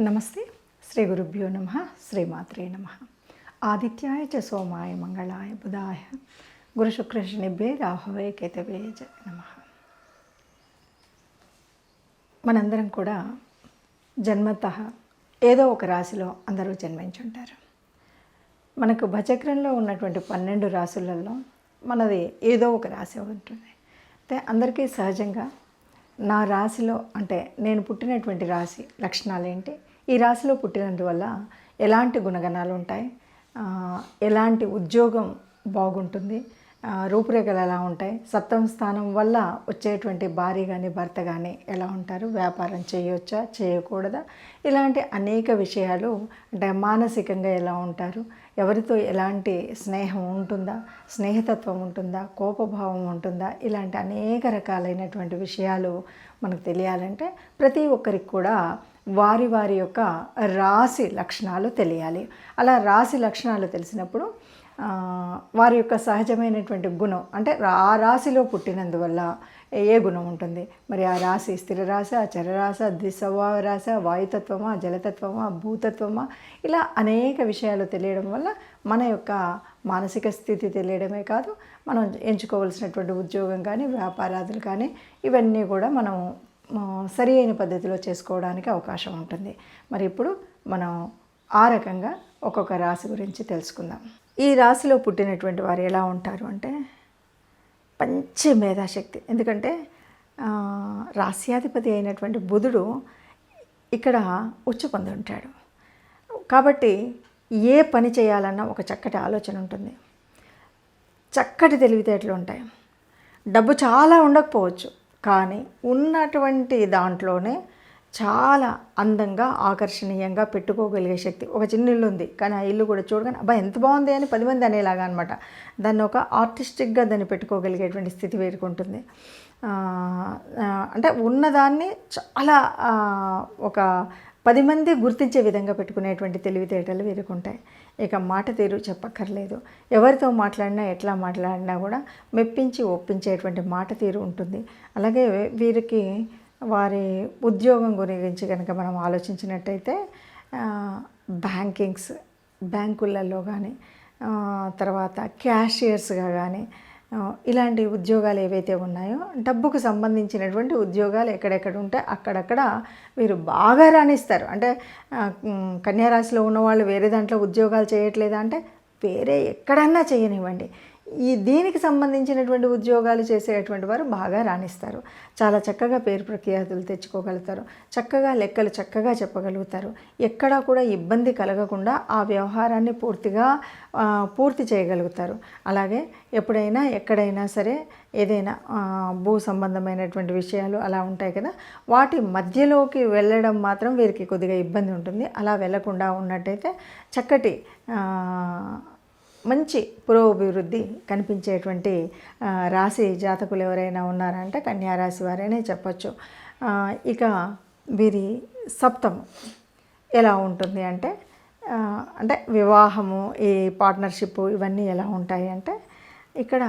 నమస్తే. శ్రీ గురుభ్యో నమ. శ్రీమాత్రే నమ. ఆదిత్యాయ చ సోమాయ మంగళాయ బుధాయ. గురుశుక్రశనిభ్యే రాహవే కేతవే జ నమ. మనందరం కూడా జన్మత ఏదో ఒక రాశిలో అందరూ జన్మించుంటారు. మనకు భచక్రంలో ఉన్నటువంటి పన్నెండు రాశులలో మనది ఏదో ఒక రాశి ఉంటుంది. అయితే అందరికీ సహజంగా నా రాశిలో అంటే నేను పుట్టినటువంటి రాశి లక్షణాలు ఏంటి? ఈ రాశిలో పుట్టినందువల్ల ఎలాంటి గుణగణాలు ఉంటాయి? ఎలాంటి ఉద్యోగం బాగుంటుంది? రూపురేఖలు ఎలా ఉంటాయి? సప్తమ స్థానం వల్ల వచ్చేటువంటి భార్య కానీ భర్త కానీ ఎలా ఉంటారు? వ్యాపారం చేయవచ్చా చేయకూడదా? ఇలాంటి అనేక విషయాలు అంటే మానసికంగా ఎలా ఉంటారు? ఎవరితో ఎలాంటి స్నేహం ఉంటుందా? స్నేహతత్వం ఉంటుందా? కోపభావం ఉంటుందా? ఇలాంటి అనేక రకాలైనటువంటి విషయాలు మనకు తెలియాలంటే ప్రతి ఒక్కరికి కూడా వారి వారి యొక్క రాశి లక్షణాలు తెలియాలి. అలా రాశి లక్షణాలు తెలిసినప్పుడు వారి యొక్క సహజమైనటువంటి గుణం అంటే ఆ రాశిలో పుట్టినందువల్ల ఏ గుణం ఉంటుంది? మరి ఆ రాశి స్థిర రాశ చరరాశ ద్విస్వభావ రాశ వాయుతత్వమా జలతత్వమా భూతత్వమా? ఇలా అనేక విషయాలు తెలియడం వల్ల మన యొక్క మానసిక స్థితి తెలియడమే కాదు మనం ఎంచుకోవలసినటువంటి ఉద్యోగం కానీ వ్యాపారాదులు కానీ ఇవన్నీ కూడా మనం సరి అయిన పద్ధతిలో చేసుకోవడానికి అవకాశం ఉంటుంది. మరి ఇప్పుడు మనం ఆ రకంగా ఒక్కొక్క రాశి గురించి తెలుసుకుందాం. ఈ రాశిలో పుట్టినటువంటి వారు ఎలా ఉంటారు అంటే పంచ మేధాశక్తి ఎందుకంటే రాశ్యాధిపతి రాస్యాధిపతి అయినటువంటి బుధుడు ఇక్కడ ఉచ్చ పొంది ఉంటాడు కాబట్టి ఏ పని చేయాలన్నా ఒక చక్కటి ఆలోచన ఉంటుంది. చక్కటి తెలివితేటలు ఉంటాయి. డబ్బు చాలా ఉండకపోవచ్చు. కానీ ఉన్నటువంటి దాంట్లోనే చాలా అందంగా ఆకర్షణీయంగా పెట్టుకోగలిగే శక్తి. ఒక చిన్న ఇల్లు ఉంది కానీ ఆ ఇల్లు కూడా చూడగానే అబ్బా ఎంత బాగుంది అని పది మంది అనేలాగా అనమాట దాన్ని ఒక ఆర్టిస్టిక్గా దాన్ని పెట్టుకోగలిగేటువంటి స్థితి వేరుకుంటుంది. అంటే ఉన్నదాన్ని చాలా ఒక పది మంది గుర్తించే విధంగా పెట్టుకునేటువంటి తెలివితేటలు వీరుకుంటాయి ఇక మాట తీరు చెప్పక్కర్లేదు. ఎవరితో మాట్లాడినా ఎట్లా మాట్లాడినా కూడా మెప్పించి ఒప్పించేటువంటి మాట తీరు ఉంటుంది. అలాగే వీరికి వారి ఉద్యోగం గురించి కనుక మనం ఆలోచించినట్టయితే బ్యాంకింగ్స్ బ్యాంకులలో కానీ తర్వాత క్యాషియర్స్గా కానీ ఇలాంటి ఉద్యోగాలు ఏవైతే ఉన్నాయో డబ్బుకు సంబంధించినటువంటి ఉద్యోగాలు ఎక్కడెక్కడ ఉంటే అక్కడక్కడ వీరు బాగా రాణిస్తారు. అంటే కన్యారాశిలో ఉన్నవాళ్ళు వేరే దాంట్లో ఉద్యోగాలు చేయట్లేదా అంటే వేరే ఎక్కడన్నా చేయనివ్వండి. ఈ దీనికి సంబంధించినటువంటి ఉద్యోగాలు చేసేటువంటి వారు బాగా రాణిస్తారు. చాలా చక్కగా పేరు ప్రఖ్యాతులు తెచ్చుకోగలుగుతారు. చక్కగా లెక్కలు చక్కగా చెప్పగలుగుతారు. ఎక్కడా కూడా ఇబ్బంది కలగకుండా ఆ వ్యవహారాన్ని పూర్తిగా పూర్తి చేయగలుగుతారు. అలాగే ఎప్పుడైనా ఎక్కడైనా సరే ఏదైనా భూ సంబంధమైనటువంటి విషయాలు అలా ఉంటాయి కదా వాటి మధ్యలోకి వెళ్ళడం మాత్రం వీరికి కొద్దిగా ఇబ్బంది ఉంటుంది. అలా వెళ్ళకుండా ఉన్నట్టయితే చక్కటి మంచి పురోభివృద్ధి కనిపించేటువంటి రాశి జాతకులు ఎవరైనా ఉన్నారంటే కన్యారాశి వారనే చెప్పచ్చు. ఇక వీరి సప్తము ఎలా ఉంటుంది అంటే అంటే వివాహము ఈ పార్ట్నర్షిప్ ఇవన్నీ ఎలా ఉంటాయి అంటే ఇక్కడ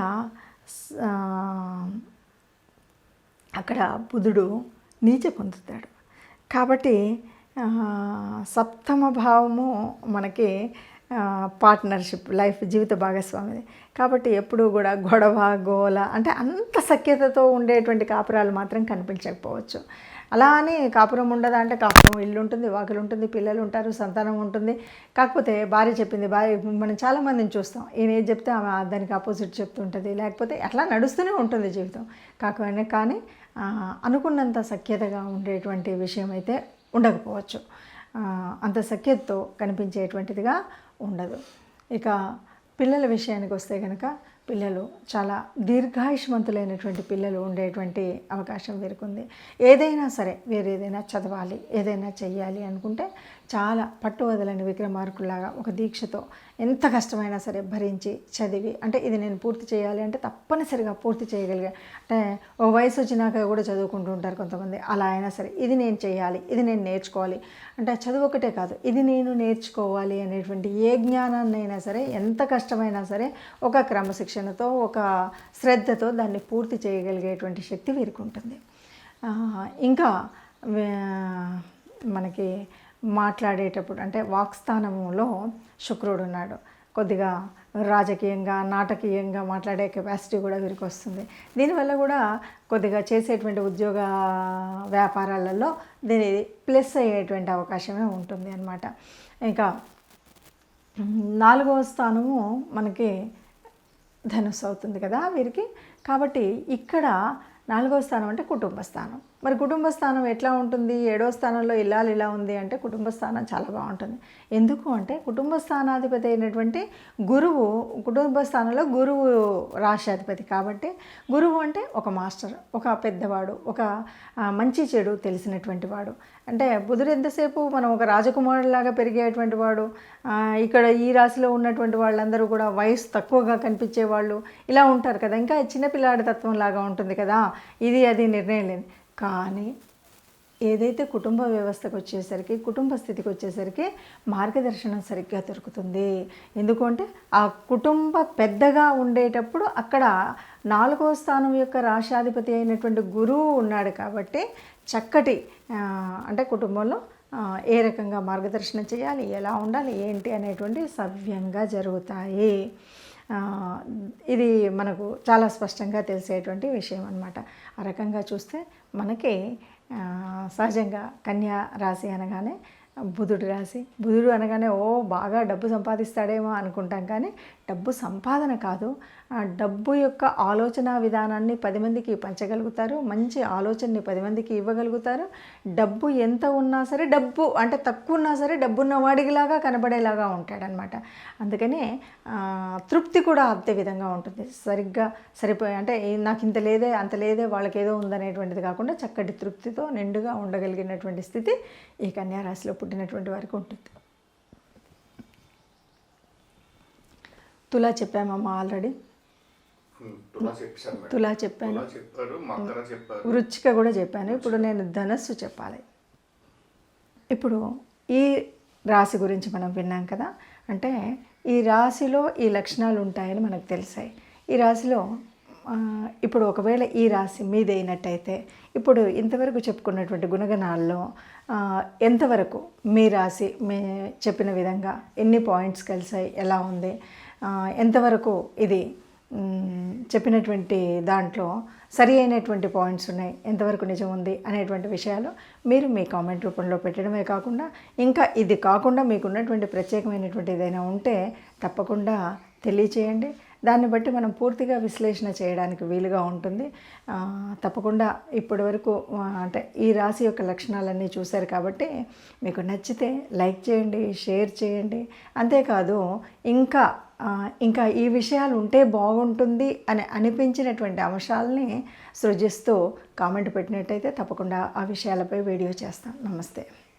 అక్కడ బుధుడు నీచ పొందుతాడు. కాబట్టి సప్తమ భావము మనకి పార్ట్నర్షిప్ లైఫ్ జీవిత భాగస్వామిది. కాబట్టి ఎప్పుడూ కూడా గొడవ గోల అంటే అంత సఖ్యతతో ఉండేటువంటి కాపురాలు మాత్రం కనిపించకపోవచ్చు. అలా అని కాపురం ఉండదా అంటే కాపురం ఇల్లు ఉంటుంది వాకిలు ఉంటుంది పిల్లలు ఉంటారు సంతానం ఉంటుంది. కాకపోతే భార్య చెప్పింది భార్య మనం చాలామందిని చూస్తాం. ఈయన ఏది చెప్తే ఆమె దానికి ఆపోజిట్ చెప్తుంటుంది. లేకపోతే అట్లా నడుస్తూనే ఉంటుంది జీవితం. కాకపోయినా కానీ అనుకున్నంత సఖ్యతగా ఉండేటువంటి విషయం అయితే ఉండకపోవచ్చు. అంత సఖ్యతతో కనిపించేటువంటిదిగా ఉండదు. ఇక పిల్లల విషయానికి వస్తే కనుక పిల్లలు చాలా దీర్ఘాయుష్మంతులైనటువంటి పిల్లలు ఉండేటువంటి అవకాశం వీరికుంది. ఏదైనా సరే వేరేదైనా చదవాలి ఏదైనా చెయ్యాలి అనుకుంటే చాలా పట్టు వదలని విక్రమార్కుల్లాగా ఒక దీక్షతో ఎంత కష్టమైనా సరే భరించి చదివి అంటే ఇది నేను పూర్తి చేయాలి అంటే తప్పనిసరిగా పూర్తి చేయగలిగా అంటే ఓ వయసు వచ్చినాక కూడా చదువుకుంటూ ఉంటారు కొంతమంది. అలా అయినా సరే ఇది నేను చేయాలి ఇది నేను నేర్చుకోవాలి. అంటే చదువు ఒకటే కాదు ఇది నేను నేర్చుకోవాలి అనేటువంటి ఏ జ్ఞానాన్నైనా సరే ఎంత కష్టమైనా సరే ఒక క్రమశిక్షణతో ఒక శ్రద్ధతో దాన్ని పూర్తి చేయగలిగేటువంటి శక్తి వీరికి ఉంటుంది. ఇంకా మనకి మాట్లాడేటప్పుడు అంటే వాక్స్థానంలో శుక్రుడు ఉన్నాడు కొద్దిగా రాజకీయంగా నాటకీయంగా మాట్లాడే కెపాసిటీ కూడా వీరికి వస్తుంది. దీనివల్ల కూడా కొద్దిగా చేసేటువంటి ఉద్యోగ వ్యాపారాలలో దీని ప్లస్ అయ్యేటువంటి అవకాశమే ఉంటుంది అనమాట ఇంకా నాలుగవ స్థానము మనకి ధనుస్సు అవుతుంది కదా వీరికి. కాబట్టి ఇక్కడ నాలుగవ స్థానం అంటే కుటుంబ స్థానం. మరి కుటుంబ స్థానం ఎట్లా ఉంటుంది? ఏడో స్థానంలో ఇల్లాలు ఇలా ఉంది? అంటే కుటుంబ స్థానం చాలా బాగుంటుంది. ఎందుకు అంటే కుటుంబ స్థానాధిపతి అయినటువంటి గురువు కుటుంబ స్థానంలో గురువు రాష్ట్రాధిపతి. కాబట్టి గురువు అంటే ఒక మాస్టర్ ఒక పెద్దవాడు ఒక మంచి చెడు తెలిసినటువంటి వాడు. అంటే బుధుడు ఎంతసేపు మనం ఒక రాజకుమారులాగా పెరిగేటువంటి వాడు ఇక్కడ ఈ రాశిలో ఉన్నటువంటి వాళ్ళందరూ కూడా వయసు తక్కువగా కనిపించే వాళ్ళు ఇలా ఉంటారు కదా. ఇంకా చిన్నపిల్లాడి తత్వం లాగా ఉంటుంది కదా. ఇది అది నిర్ణయం లేదు కానీ ఏదైతే కుటుంబ వ్యవస్థకు వచ్చేసరికి కుటుంబ స్థితికి వచ్చేసరికి మార్గదర్శనం సరిగ్గా దొరుకుతుంది. ఎందుకంటే ఆ కుటుంబ పెద్దగా ఉండేటప్పుడు అక్కడ నాలుగో స్థానం యొక్క రాశాధిపతి అయినటువంటి గురువు ఉన్నాడు కాబట్టి చక్కటి అంటే కుటుంబంలో ఏ రకంగా మార్గదర్శనం చేయాలి ఎలా ఉండాలి ఏంటి అనేటువంటి సవ్యంగా జరుగుతాయి. ఇది మనకు చాలా స్పష్టంగా తెలిసేటువంటి విషయం అనమాట ఆ రకంగా చూస్తే మనకి సహజంగా కన్యా రాశి అనగానే బుధుడు రాశి. బుధుడు అనగానే ఓ బాగా డబ్బు సంపాదిస్తాడేమో అనుకుంటాం కానీ డబ్బు సంపాదన కాదు. ఆ డబ్బు యొక్క ఆలోచన విధానాన్ని పది మందికి పంచగలుగుతారు. మంచి ఆలోచనని పది మందికి ఇవ్వగలుగుతారు. డబ్బు ఎంత ఉన్నా సరే డబ్బు అంటే తక్కువ ఉన్నా సరే డబ్బు ఉన్నవాడిలాగా కనబడేలాగా ఉంటాడనమాట అందుకనే తృప్తి కూడా అంతే విధంగా ఉంటుంది. సరిగ్గా సరిపోయి అంటే నాకు ఇంత లేదే అంత లేదే వాళ్ళకి ఏదో ఉందనేటువంటిది కాకుండా చక్కటి తృప్తితో నిండుగా ఉండగలిగినటువంటి స్థితి ఈ కన్యారాశిలో పుట్టినటువంటి వారికి ఉంటుంది. తులా చెప్పామమ్మా ఆల్రెడీ. తులా చెప్పాను. వృచ్చిక కూడా చెప్పాను. ఇప్పుడు నేను ధనస్సు చెప్పాలి. ఇప్పుడు ఈ రాశి గురించి మనం విన్నాం కదా అంటే ఈ రాశిలో ఈ లక్షణాలు ఉంటాయని మనకు తెలిసాయి. ఈ రాశిలో ఇప్పుడు ఒకవేళ ఈ రాశి మీదైనట్టయితే ఇప్పుడు ఇంతవరకు చెప్పుకున్నటువంటి గుణగణాల్లో ఎంతవరకు మీ రాశి మీ చెప్పిన విధంగా ఎన్ని పాయింట్స్ కలిసాయి ఎలా ఉంది ఎంతవరకు ఇది చెప్పినటువంటి దాంట్లో సరి అయినటువంటి పాయింట్స్ ఉన్నాయి ఎంతవరకు నిజం ఉంది అనేటువంటి విషయాలు మీరు మీ కామెంట్ రూపంలో పెట్టడమే కాకుండా ఇంకా ఇది కాకుండా మీకున్నటువంటి ప్రత్యేకమైనటువంటి ఏదైనా ఉంటే తప్పకుండా తెలియచేయండి. దాన్ని బట్టి మనం పూర్తిగా విశ్లేషణ చేయడానికి వీలుగా ఉంటుంది. తప్పకుండా ఇప్పటి వరకు అంటే ఈ రాశి యొక్క లక్షణాలన్నీ చూశారు కాబట్టి మీకు నచ్చితే లైక్ చేయండి షేర్ చేయండి. అంతేకాదు ఇంకా ఇంకా ఈ విషయాలు ఉంటే బాగుంటుంది అని అనిపించినటువంటి అంశాలని సృజిస్తూ కామెంట్ పెట్టినట్టయితే తప్పకుండా ఆ విషయాలపై వీడియో చేస్తాం. నమస్తే.